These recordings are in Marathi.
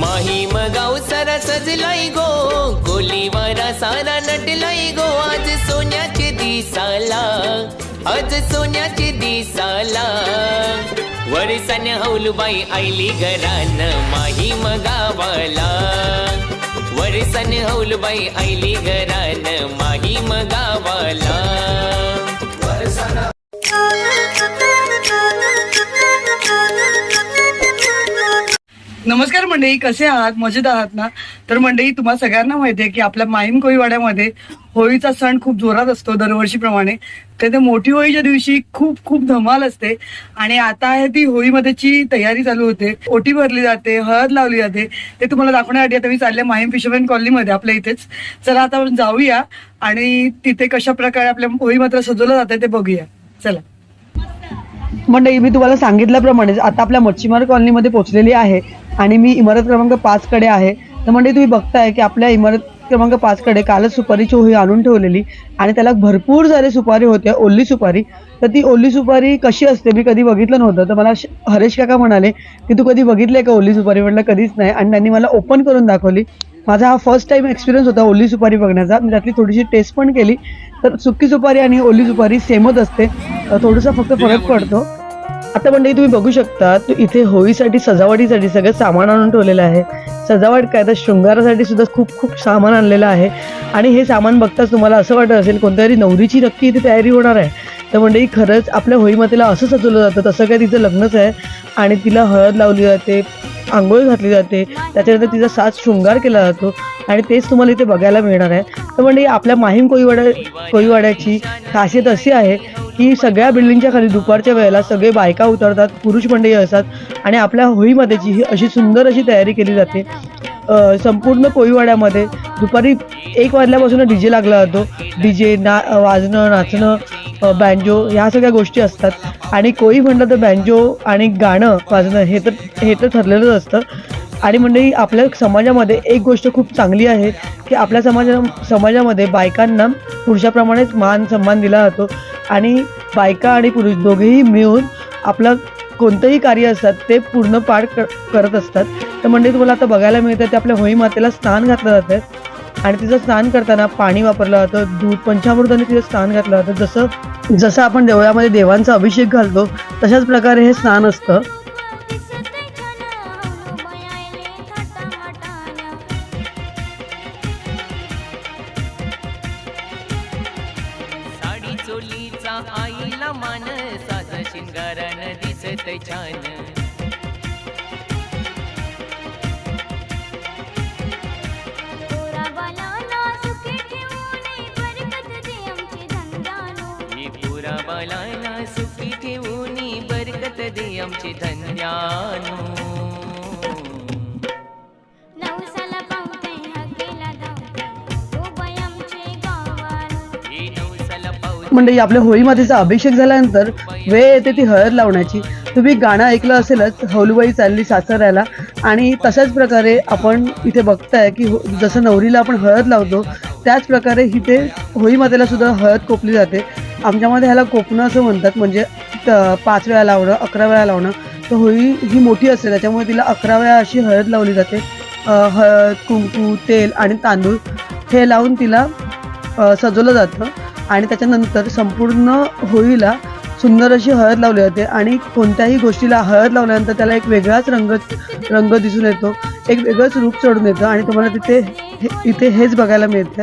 माहीम गाव सारा सजलाय गो गोलीवारा सारा नटलाय गो आज सोन्याचे दिसाला आज सोन्याचे दिसाला. वरसान हौलबाई आईली घरान माहीम गावाला वरसान हौलबाई आईली घरान माहीम गावाला नमस्कार मंडळी कसे आहात? मजेत आहात ना? तर मंडळी तुम्हाला सगळ्यांना माहिती आहे की आपल्या माहीम कोळीवाड्यामध्ये होळीचा सण खूप जोरात असतो दरवर्षीप्रमाणे. तर ते मोठी होळीच्या दिवशी खूप खूप धमाल असते. आणि आता आहे ती होळीमध्येची तयारी चालू होते. ओटी भरली जाते हळद लावली जाते. ते तुम्हाला दाखवण्यासाठी आता मी चालले माहीम फिशरमॅन कॉलनीमध्ये आपल्या इथेच. चला आता आपण जाऊया आणि तिथे कशा प्रकारे आपल्या होळी मात्र सजवलं जाते ते बघूया. चला. मंडळी मी तुम्हाला सांगितल्याप्रमाणे आता आपल्या मच्छीमार कॉलनीमध्ये पोहोचलेली आहे. आणि मी इमारत क्रमांक पाच कडे आहे. तर म्हणजे तुम्ही बघताय की आपल्या इमारत क्रमांक पाच कडे कालच सुपारीची होळी आणून ठेवलेली आणि त्याला भरपूर सारे सुपारी होते ओली सुपारी. तर ती ओली सुपारी कशी असते मी कधी बघितलं नव्हतं. तर मला श- हरेश काका म्हणाले की तू कधी बघितले का ओली सुपारी? म्हटलं कधीच नाही. आणि त्यांनी मला ओपन करून दाखवली. माझा हा फर्स्ट टाईम एक्सपिरियन्स होता ओली सुपारी बघण्याचा. मी त्यातली थोडीशी टेस्ट पण केली. तर सुकी सुपारी आणि ओली सुपारी सेमच असते. थोडंसं फक्त फरक पडतो. आता मंडळी तुम्ही बघू शकता इथे होळीसाठी सजावटीसाठी सगळं सामान आणून ठेवलेलं आहे. सजावट काय तर शृंगारासाठी सुद्धा खूप खूप सामान आणलेलं आहे. आणि हे सामान बघताच तुम्हाला असं वाटत असेल कोणत्या तरी नवरीची नक्की इथे तयारी होणार आहे. तर मंडळी खरंच आपल्या होळीमातेला असं सजवलं जातं तसं काय तिचं लग्नच आहे. आणि तिला हळद लावली जाते आंघोळ घातली जाते. त्याच्यानंतर तिचा साज शृंगार केला जातो. आणि तेच तुम्हाला इथे बघायला मिळणार आहे. तर म्हणजे आपल्या माहीम कोळीवाड्या कोळीवाड्याची खासियत अशी आहे की सगळ्या बिल्डिंगच्या खाली दुपारच्या वेळेला सगळे बायका उतरतात पुरुष मंडळी असतात आणि आपल्या होळीमध्येची ही अशी सुंदर अशी तयारी केली जाते. संपूर्ण कोळीवाड्यामध्ये दुपारी एक वाजल्यापासून डी जे लागला जातो. डी जे ना वाजणं नाचणं बँजो ह्या सगळ्या गोष्टी असतात. आणि कोळी म्हणलं तर बँजो आणि गाणं वाजणं हे तर हे तर ठरलेलंच असतं. आणि मंडळी आपल्या समाजामध्ये एक गोष्ट खूप चांगली आहे की आपल्या समाजा समाजामध्ये बायकांना पुरुषाप्रमाणेच मान सन्मान दिला जातो आणि बायका आणि पुरुष दोघेही मिळून आपलं कोणतंही कार्य असतात ते पूर्ण पार क- करत असतात. तर म्हणजे तुम्हाला आता बघायला मिळतं ते आपल्या होई मातेला स्नान घातलं जातं आणि तिचं स्नान करताना पाणी वापरलं जातं दूध पंचामृताने तिचं स्नान घातलं जातं. जसं जसं आपण देवळामध्ये देवांचा अभिषेक घालतो तशाच प्रकारे हे स्नान असतं. बालाला सुखी ठेवूनी बरकत दे आमची धन्यानो ही म्हणजे आपल्या होळीमातेचा अभिषेक झाल्यानंतर वेळ येते ती हळद लावण्याची. तुम्ही गाणं ऐकलं असेलच हौलूबाई चालली सासऱ्याला. आणि तशाच प्रकारे आपण इथे बघताय की हो- जसं नवरीला आपण हळद लावतो त्याच प्रकारे इथे होळीमातेला सुद्धा हळद कोपली जाते. आमच्यामध्ये ह्याला कोपणं असं म्हणतात म्हणजे त- पाच वेळा लावणं अकरा वेळा लावणं. तर होळी ही मोठी असते त्याच्यामुळे तिला अकरा वेळा अशी हळद लावली जाते. हळद कुंकू तेल आणि तांदूळ हे लावून तिला सजवलं जातं. आणि त्याच्यानंतर संपूर्ण होळीला सुंदर अशी हळद लावली जाते आणि कोणत्याही गोष्टीला हळद लावल्यानंतर त्याला एक वेगळाच रंग रंग दिसून येतो. एक वेगळंच रूप चढून येतं आणि तुम्हाला तिथे हे- इथे हेच बघायला मिळतं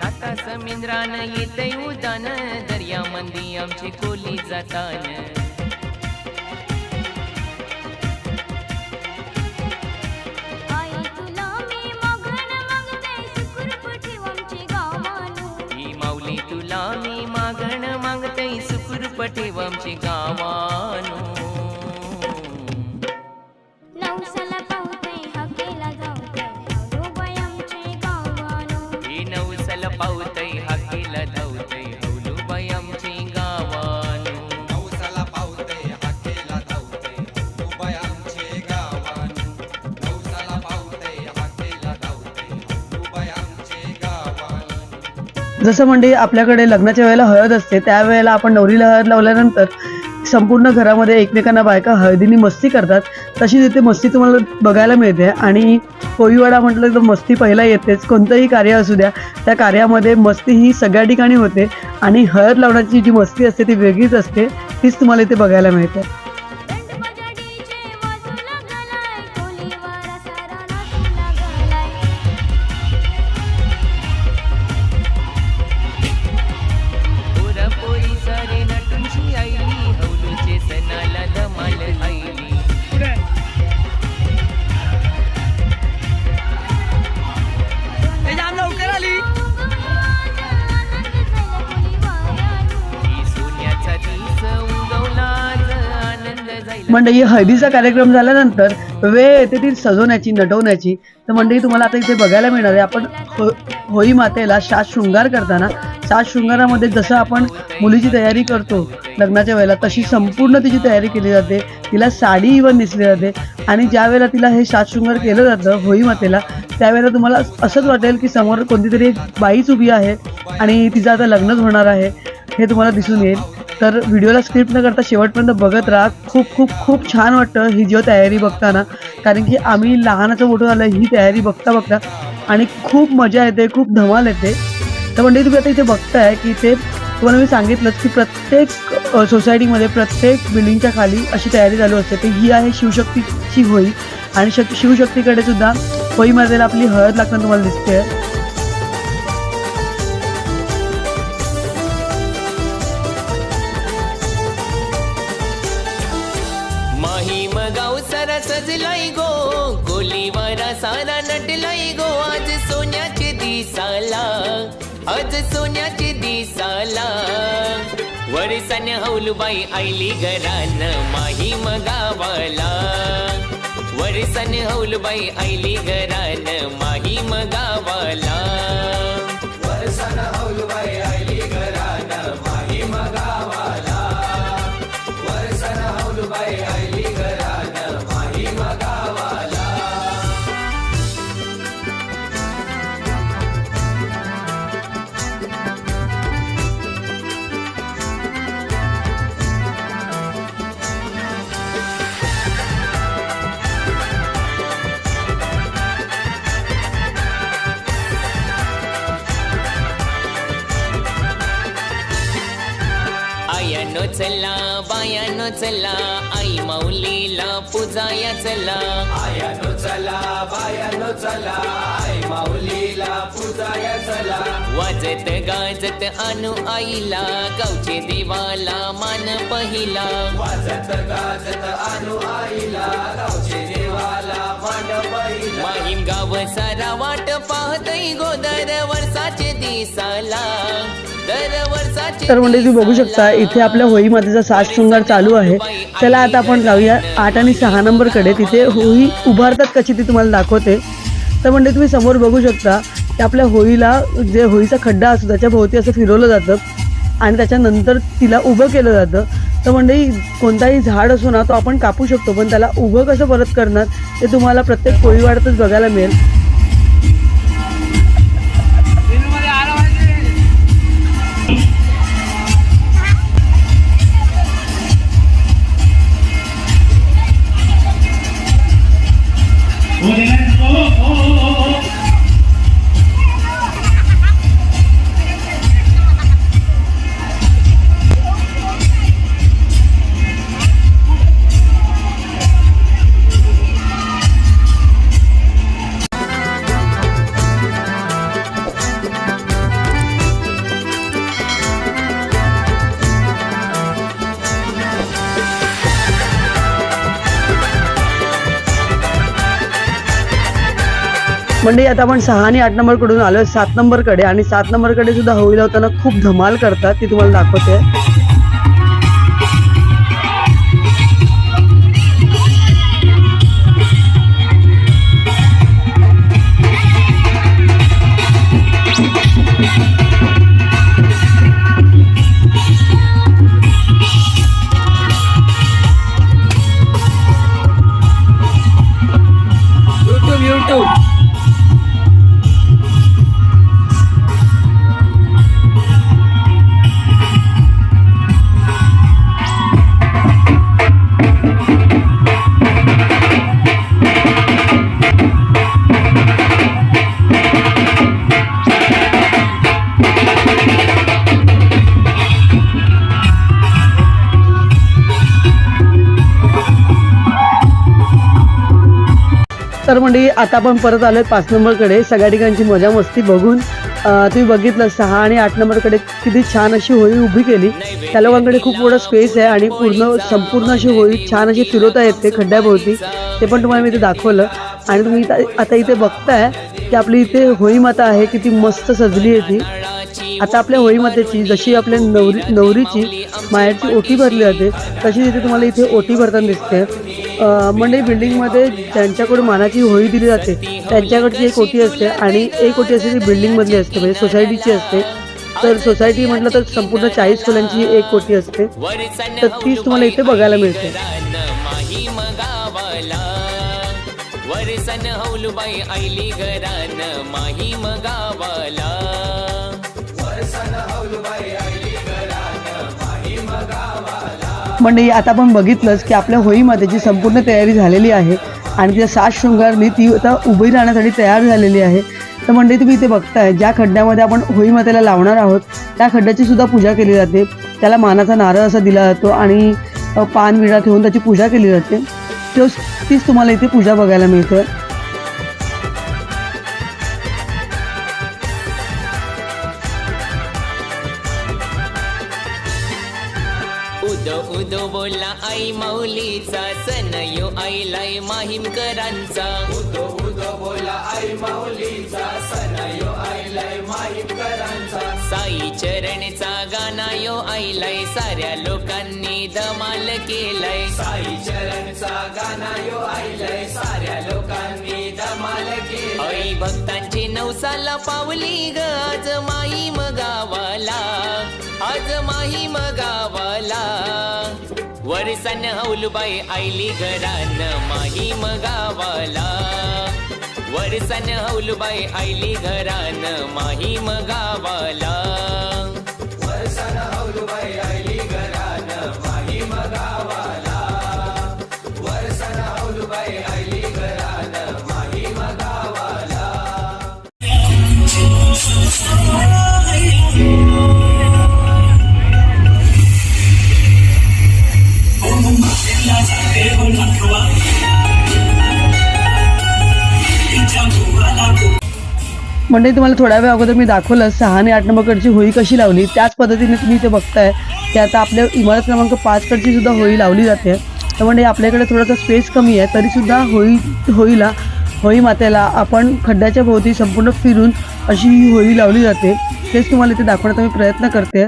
साता समुद्रान उदान आमची कोली जातान. जसं म्हणजे आपल्याकडे लग्नाच्या वेळेला हळद असते त्यावेळेला आपण नवरीला हळद लावल्यानंतर संपूर्ण घरामध्ये एकमेकांना बायका हळदीने मस्ती करतात. तशी तिथे मस्ती तुम्हाला बघायला मिळते आणि कोळीवाडा म्हटलं तर मस्ती पहिला येतेच कोणतंही कार्य असू द्या त्या कार्यामध्ये मस्ती ही सगळ्या ठिकाणी होते आणि हळद लावण्याची जी मस्ती असते ती वेगळीच असते तीच तुम्हाला इथे बघायला मिळते. मंडळी हळदीचा कार्यक्रम झाल्यानंतर वेळ येते ती सजवण्याची नटवण्याची. तर मंडळी तुम्हाला आता इथे बघायला मिळणार आहे आपण हो होळी मातेला सात शृंगार करताना सात शृंगारामध्ये जसं आपण मुलीची तयारी करतो लग्नाच्या वेळेला तशी संपूर्ण तिची तयारी केली जाते. तिला साडी इवन नेसली जाते आणि ज्या वेळेला तिला हे सात शृंगार केलं जातं होळी मातेला त्यावेळेला तुम्हाला असंच वाटेल की समोर कोणती तरी एक बाईच उभी आहे आणि तिचं आता लग्नच होणार आहे हे तुम्हाला दिसून येईल. तर व्हिडिओला स्क्रिप्ट न करता शेवटपर्यंत बघत राहा. खूप खूप खूप छान वाटतं ही जेव्हा तयारी बघताना. कारण की आम्ही लहानाचं मोठं झालं ही तयारी बघता बघता आणि खूप मजा येते खूप धमाल येते. तर म्हणजे तुम्ही आता इथे बघताय की ते तुम्हाला मी सांगितलंच की प्रत्येक सोसायटीमध्ये प्रत्येक बिल्डिंगच्या खाली अशी तयारी चालू असते. तर ही आहे शिवशक्तीची होळी. आणि शक शिवशक्तीकडे सुद्धा होळीमध्ये आपली हळद लागताना तुम्हाला दिसते सजलाय गो कोलीवारा सारा नटलाय गो. आज सोन्याचे दिसाला आज सोन्याचे दिसाला. वरसन हौलूबाई आईली घरान माही मगावाला. वरसन हौलूबाई आईली घरान माही मगावाला. चला आई माऊलीला पूजाया चला. आयानो चला बायानो चला आई माऊलीला पूजाया चला. वाजत गाजत आणू आईला गावचे देवाला मान पहिला. वाजत गाजत आणू आईला गावचे देवाला मान पहिला. माहीम गाव सारा वाट पाहतई गोदर वर्षाचे दिसाला. तर म्हणजे तुम्ही बघू शकता इथे आपल्या होळीमध्ये साज शृंगार चालू आहे. त्याला आता आपण जाऊया आठ आणि सहा नंबरकडे. तिथे होळी उभारतात कशी ती तुम्हाला दाखवते. तर म्हणजे तुम्ही समोर बघू शकता की आपल्या होळीला जे होळीचा खड्डा असतो त्याच्या भोवती असं फिरवलं जातं आणि त्याच्यानंतर तिला उभं केलं जातं. तर म्हणजे कोणताही झाड असो ना तो आपण कापू शकतो पण त्याला उभं कसं परत करणार ते तुम्हाला प्रत्येक कोळीवाड्यातच बघायला मिळेल. Будем म्हणजे आता आपण सहा आणि आठ नंबरकडून आलो आलोय. सात नंबरकडे आणि सात नंबरकडे सुद्धा होईल होताना खूप धमाल करतात. ती तुम्हाला दाखवते. मंडळी आता आपण परत आलोय पाच नंबरकडे. सगळ्या ठिकाणची मजा मस्ती बघून तुम्ही बघितलं सहा आणि आठ नंबरकडे किती छान अशी होळी उभी केली. त्या लोकांकडे खूप मोठा स्पेस आहे आणि पूर्ण संपूर्ण अशी होळी छान अशी फिरवता येते खड्ड्याभोवती. ते पण तुम्हाला मी इथे दाखवलं. आणि तुम्ही इथं- आता इथे बघताय की आपली इथे होळी माता आहे किती मस्त सजली आहे ती. आता आपल्या होळी मातेची जशी आपल्या नवरी नवरीची मायाची ओटी भरली जाते तशी इथे तुम्हाला इथे ओटी भरताना दिसते. अं, म्हणजे बिल्डिंगमध्ये ज्यांच्याकडून मानाची होळी दिली जाते. त्यांच्याकडची एक ओटी असते आणि एक ओटी असते ती बिल्डिंगमधली असते म्हणजे सोसायटीची असते. तर सोसायटी म्हटलं तर संपूर्ण चाळीस खोल्यांची एक कोटी असते. तर तीच तुम्हाला इथे बघायला मिळते. वरसन आईली घरान माही मगावाला. म्हणजे आता आपण बघितलंच की आपल्या होळीमातेची संपूर्ण तयारी झालेली आहे आणि त्या सात शृंगारनी ती आता उभी राहण्यासाठी तयार झालेली आहे. तर म्हणजे तुम्ही इथे बघताय ज्या खड्ड्यामध्ये आपण होळीमातेला लावणार आहोत त्या खड्ड्याची सुद्धा पूजा केली जाते. त्याला मानाचा नारळ असा दिला जातो आणि पान विडा ठेवून त्याची पूजा केली जाते. तोच तीच तुम्हाला इथे पूजा बघायला मिळते. उदो बोला आई माऊलीचा सण यो आईलाय माहीमकरांचा. उदो उदो बोला आई माऊलीचा सण यो आईलाय माहीमकरांचा. साई चरणचा गाणा यो आईलाय साऱ्या लोकांनी धमाल केलाय. साई चरणचा गाणा यो आईलाय साऱ्या लोकांनी धमाल केलाय. आई भक्तांची नवसाला पावली ग आज माहीम गावाला. आज माहीम गावाला. वरसन हौलबाई आईली घरान माहीम गावाला वरसन हौलबाई आईली घरान माहीम गावाला म्हणजे तुम्हाला थोड्या वेळ अगोदर मी दाखवलं सहा आणि आठ नंबरकडची होळी कशी लावली. त्याच पद्धतीने तुम्ही इथे बघताय की आता आपल्या इमारत क्रमांक पाचकडची सुद्धा होळी लावली जाते. तर म्हणजे आपल्याकडे थोडासा स्पेस कमी आहे तरीसुद्धा होळी होळीला होळी मातेला आपण खड्ड्याच्या भोवती संपूर्ण फिरून अशी ही होळी लावली जाते. तेच तुम्हाला इथे दाखवण्याचा मी प्रयत्न करते.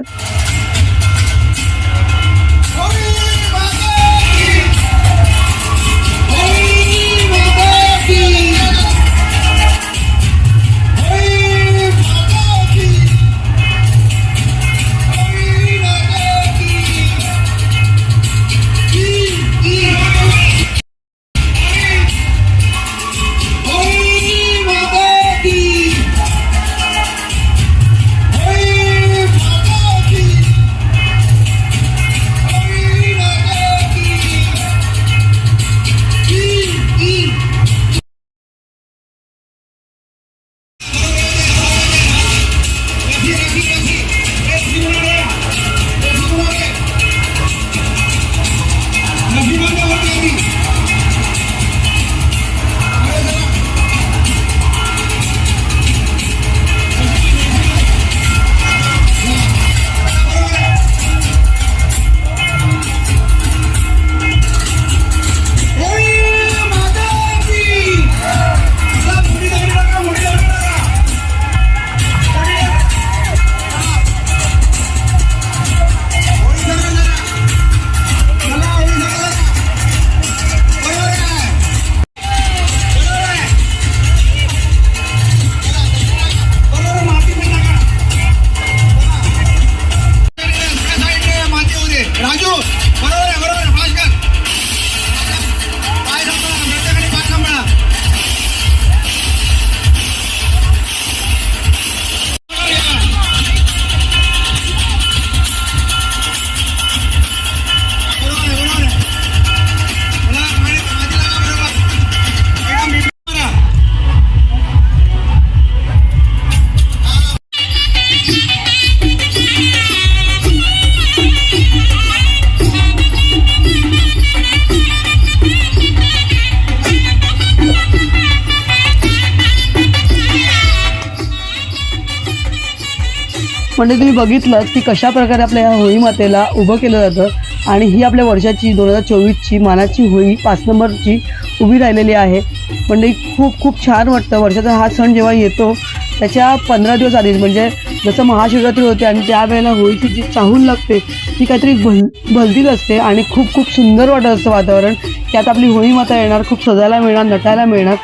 म्हणजे तुम्ही बघितलं की कशा प्रकारे आपल्या ह्या होळी मातेला उभं केलं जातं. आणि ही आपल्या वर्षाची दोन हजार चोवीसची मानाची होळी पाच नंबरची उभी राहिलेली आहे. म्हणजे खूप खूप छान वाटतं. वर्षाचा हा सण जेव्हा येतो त्याच्या पंधरा दिवस आधीच म्हणजे जसं महाशिवरात्री होते आणि त्यावेळेला होळीची जी चाहूल लागते ती काहीतरी भल भलतीच असते आणि खूप खूप सुंदर वाटत असतं वातावरण. त्यात आता आपली होळी माता येणार खूप सजायला मिळणार नटायला मिळणार.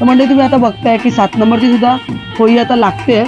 तर म्हणजे तुम्ही आता बघताय की सात नंबरची सुद्धा होळी आता लागते.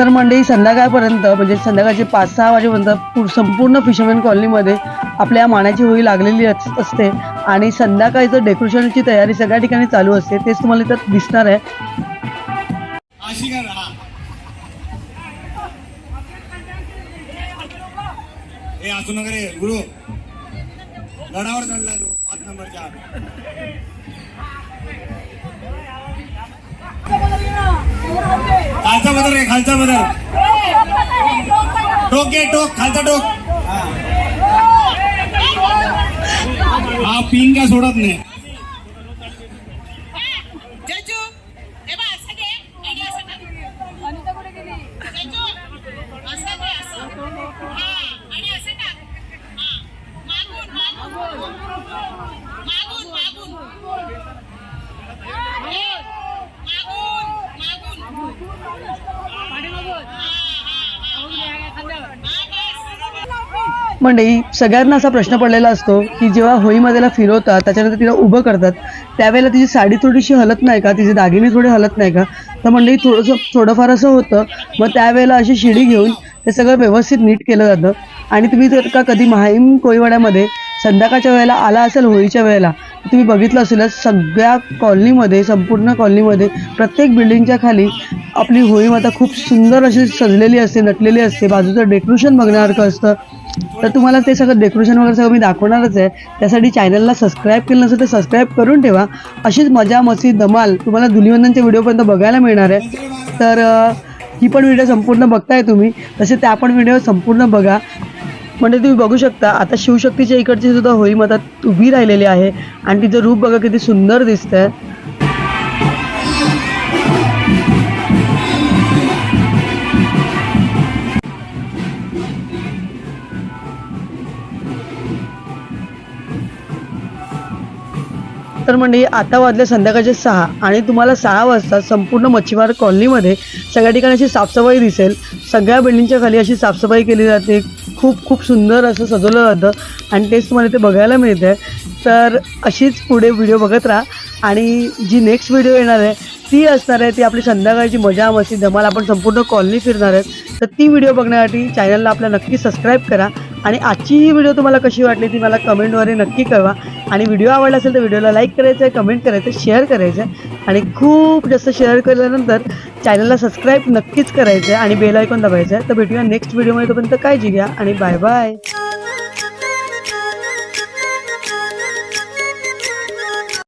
तर मंडळी संध्याकाळपर्यंत म्हणजे संध्याकाळचे पाच सहा वाजेपर्यंत संपूर्ण फिशरमॅन कॉलनीमध्ये आपल्या मानाची होळी लागलेली अस- असते. आणि संध्याकाळचं डेकोरेशनची तयारी सगळ्या ठिकाणी चालू असते. तेच तुम्हाला इथं दिसणार आहे. असू नका रे गुरु. गडावर चढलाय तो पाच नंबरच्या. रे खालचा बदल टोक घे टोक खालचा टोक हा. पिन काय सोडत नाही जजू हे बघ असं घे आणि असं कर जजू असं घे असं हा आणि असं टाक हा मागून मागून मागून मागून हे, मागून मागून हा हा हा बस मंडळी सगळ्यांना असा प्रश्न पडलेला असतो की जेव्हा होळीमध्येला फिरवतात त्याच्यानंतर तिला उभं करतात त्यावेळेला तिची साडी थोडीशी हलत नाही का? तिचे दागिने थोडे हलत नाही का? तर मंडळी थोडंसं थोडंफार असं होतं. मग त्यावेळेला अशी शिडी घेऊन ते सगळं व्यवस्थित नीट केलं जातं. आणि तुम्ही जर का कधी माहीम कोळीवाड्यामध्ये संध्याकाळच्या वेळेला आला असेल होळीच्या वेळेला तुम्ही बघितलं असेलच सगळ्या कॉलनीमध्ये संपूर्ण कॉलनीमध्ये प्रत्येक बिल्डिंगच्या खाली आपली होळी माता खूप सुंदर अशी सजलेली असते नटलेली असते. बाजूचं डेकोरेशन बघण्यासारखं असतं. तर तुम्हाला ते सगळं डेकोरेशन वगैरे सगळं मी दाखवणारच आहे. त्यासाठी चॅनलला सबस्क्राईब केलं नसेल तर सबस्क्राईब करून ठेवा. अशीच मजा मस्ती धमाल तुम्हाला धुलिवंदनच्या व्हिडिओपर्यंत बघायला मिळणार आहे. तर ही पण व्हिडिओ संपूर्ण बघताय तुम्ही. तसे त्या पण व्हिडिओ संपूर्ण बघा. म्हणजे तुम्ही बघू शकता आता शिवशक्तीच्या इकडची सुद्धा होळी मतात उभी राहिलेली आहे. आणि तिचं रूप बघा किती सुंदर दिसतंय. तर म्हणजे आता वाजले संध्याकाळचे सहा आणि तुम्हाला सहा वाजता संपूर्ण मच्छीमार कॉलनीमध्ये सगळ्या ठिकाणी अशी साफसफाई दिसेल. सगळ्या बिल्डिंगच्या खाली अशी साफसफाई केली जाते. खूप खूप सुंदर असं सजवलं जातं. आणि तेच तुम्हाला ते बघायला मिळते तर अशीच पुढे व्हिडिओ बघत राहा. आणि जी नेक्स्ट व्हिडिओ येणार आहे ती असणार आहे ती आपली संध्याकाळची मजा मस्ती. धमाल आपण संपूर्ण कॉलनी फिरणार आहेत. तर ती व्हिडिओ बघण्यासाठी चॅनलला आपल्या नक्की सबस्क्राईब करा. आणि आजची ही व्हिडिओ तुम्हाला कशी वाटली ती मला कमेंटद्वारे नक्की कळवा. आणि व्हिडिओ आवडला असेल तर व्हिडिओला लाईक करायचं आहे कमेंट करायचं शेअर करायचं आहे आणि खूप जास्त शेअर केल्यानंतर चॅनलला सबस्क्राईब नक्कीच करायचं आहे आणि बेल आयकॉन दाबायचं आहे तर भेटूया नेक्स्ट व्हिडिओमध्ये तोपर्यंत काळजी घ्या आणि बाय बाय